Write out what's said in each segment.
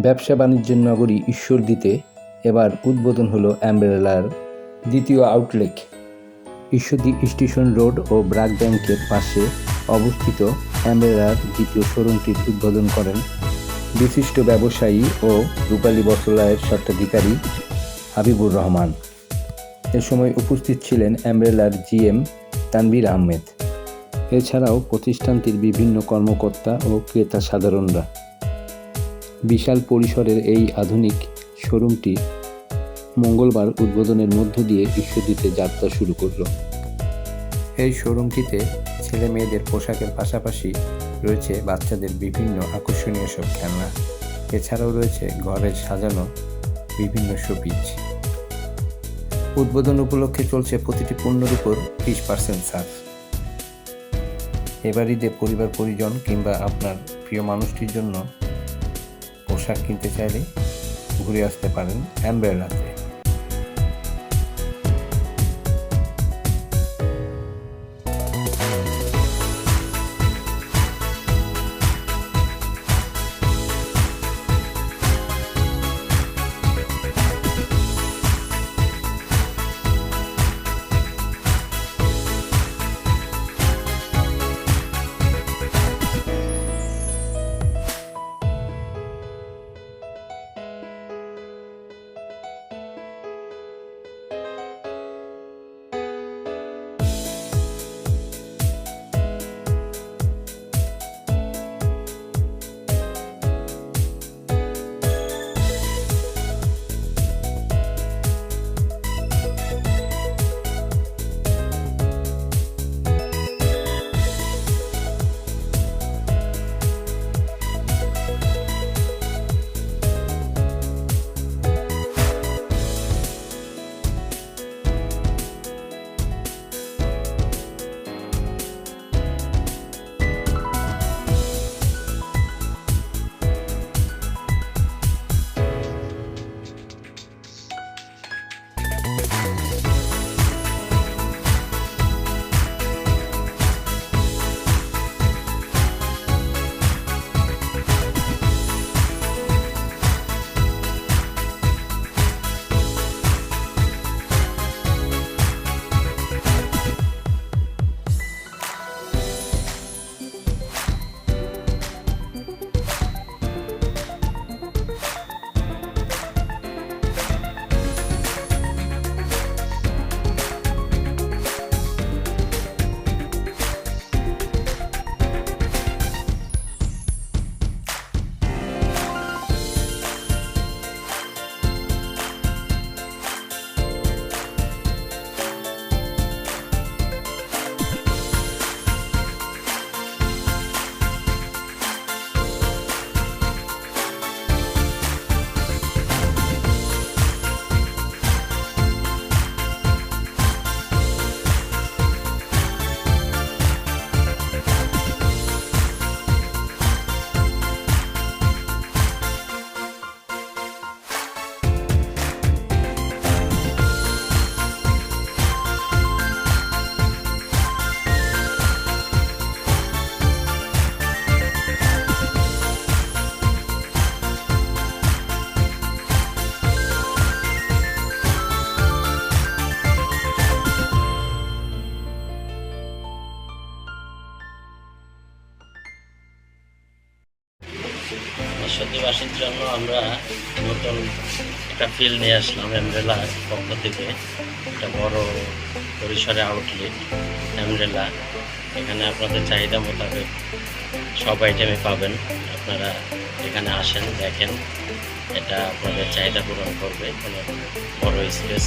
ব্যবসা বাণিজ্যের নগরী ঈশ্বরদীতে এবার উদ্বোধন হলো অ্যাম্ব্রেলার দ্বিতীয় আউটলেট ঈশ্বরদী স্টেশন রোড ও ব্রাক ব্যাংকের পাশে অবস্থিত অ্যাম্ব্রেলার দ্বিতীয় শোরুমটির উদ্বোধন করেন বিশিষ্ট ব্যবসায়ী ও রূপালী বস্ত্রালয়ের স্বত্বাধিকারী হাবিবুর রহমান। এ সময় উপস্থিত ছিলেন অ্যাম্ব্রেলার জিএম তানভীর আহমেদ। এছাড়াও প্রতিষ্ঠানটির বিভিন্ন কর্মকর্তা ও ক্রেতা সাধারণরা। বিশাল পরিসরের এই আধুনিক শোরুমটি মঙ্গলবার উদ্বোধনের মধ্য দিয়ে ঈশ্বরদীতে যাত্রা শুরু করল। এই শোরুমটিতে ছেলে মেয়েদের পোশাকের পাশাপাশি রয়েছে বাচ্চাদের বিভিন্ন আকর্ষণীয় সব খেলনা। এছাড়াও রয়েছে ঘরের সাজানো বিভিন্ন শোপিচ উদ্বোধন উপলক্ষে চলছে প্রতিটি পণ্যের উপর বিশ পার্সেন্ট ছাড়। এবার ঈদে পরিবার, পরিজন কিংবা আপনার প্রিয় মানুষটির জন্য পোশাক কিনতে চাইলে ঘুরে আসতে পারেন অ্যাম্ব্রেলাতে। সত্যিবাসীর জন্য আমরা নতুন একটা ফিল নিয়ে আসলাম অ্যামরেলার পক্ষ থেকে। একটা বড় পরিসরে আউটলেট অ্যামরেলা এখানে আপনাদের চাহিদা মোতাবেক সব আইটেমে পাবেন। আপনারা এখানে আসেন, দেখেন। এটা আপনাদের চাহিদা পূরণ করবে। কোনো বড় স্পেস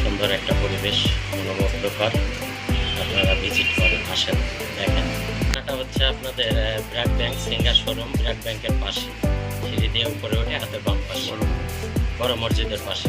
সুন্দর একটা পরিবেশ মনোমুগ্ধকর আপনারা ভিজিট করেন, আসেন, দেখেন। এটা হচ্ছে আপনাদের ব্র্যাক ব্যাংক সিঙ্গা শোরুম ব্র্যাক ব্যাংকের পাশে। সিঁড়ি দিয়ে উপরে উঠে হাতের বাম পাশে। বড় মসজিদের পাশে।